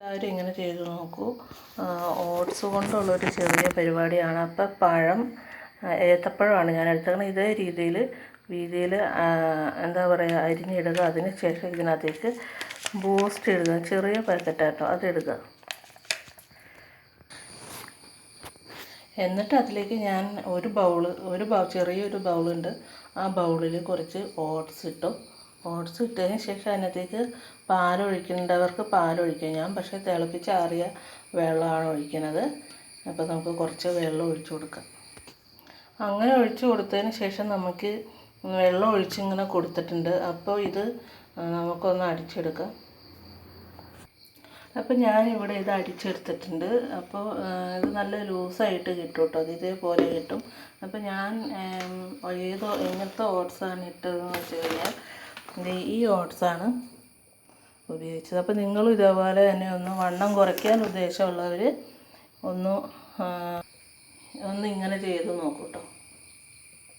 എല്ലാവരും ഇങ്ങനെ ചെയ്ത് നോക്കൂ. ഓട്സ് കൊണ്ടുള്ളൊരു ചെറിയ പരിപാടിയാണ്. അപ്പം പഴം ഏത്തപ്പഴമാണ് ഞാൻ എടുത്തേക്കുന്നത് ഇതേ രീതിയിൽ രീതിയിൽ എന്താ പറയുക അരിഞ്ഞിടുക. അതിന് ശേഷം ഇതിനകത്തേക്ക് ബൂസ്റ്റ് ഇടുക. ചെറിയ പാക്കറ്റാട്ടോ അതിടുക എന്നിട്ട് അതിലേക്ക് ഞാൻ ഒരു ബൗൾ ഒരു ബൗ ചെറിയൊരു ബൗളുണ്ട് ആ ബൗളിൽ കുറച്ച് ഓട്സ് ഇട്ടു. ഓട്സ് ഇട്ടതിന് ശേഷം അതിനകത്തേക്ക് പാലൊഴിക്കേണ്ടവർക്ക് പാലൊഴിക്കാം. ഞാൻ പക്ഷേ തിളപ്പിച്ചാറിയ വെള്ളമാണ് ഒഴിക്കുന്നത്. അപ്പോൾ നമുക്ക് കുറച്ച് വെള്ളം ഒഴിച്ചു കൊടുക്കാം. അങ്ങനെ ഒഴിച്ചു കൊടുത്തതിന് ശേഷം നമുക്ക് വെള്ളം ഒഴിച്ചിങ്ങനെ കൊടുത്തിട്ടുണ്ട്. അപ്പോൾ ഇത് നമുക്കൊന്ന് അടിച്ചെടുക്കാം. അപ്പോൾ ഞാനിവിടെ ഇത് അടിച്ചെടുത്തിട്ടുണ്ട്. അപ്പോൾ ഇത് നല്ല ലൂസായിട്ട് കിട്ടും കേട്ടോ. അത് ഇതേപോലെ കിട്ടും. അപ്പോൾ ഞാൻ ഏതോ എങ്ങനത്തെ ഓട്സാണ് ഇട്ടതെന്ന് വെച്ച് കഴിഞ്ഞാൽ ദേ ഈ ഓട്സാണ് ഉപയോഗിച്ചത്. അപ്പോൾ നിങ്ങളും ഇതേപോലെ തന്നെ ഒന്ന് വണ്ണം കുറയ്ക്കാൻ ഉദ്ദേശമുള്ളവർ ഒന്ന് ഒന്ന് ഇങ്ങനെ ചെയ്ത് നോക്കൂ കേട്ടോ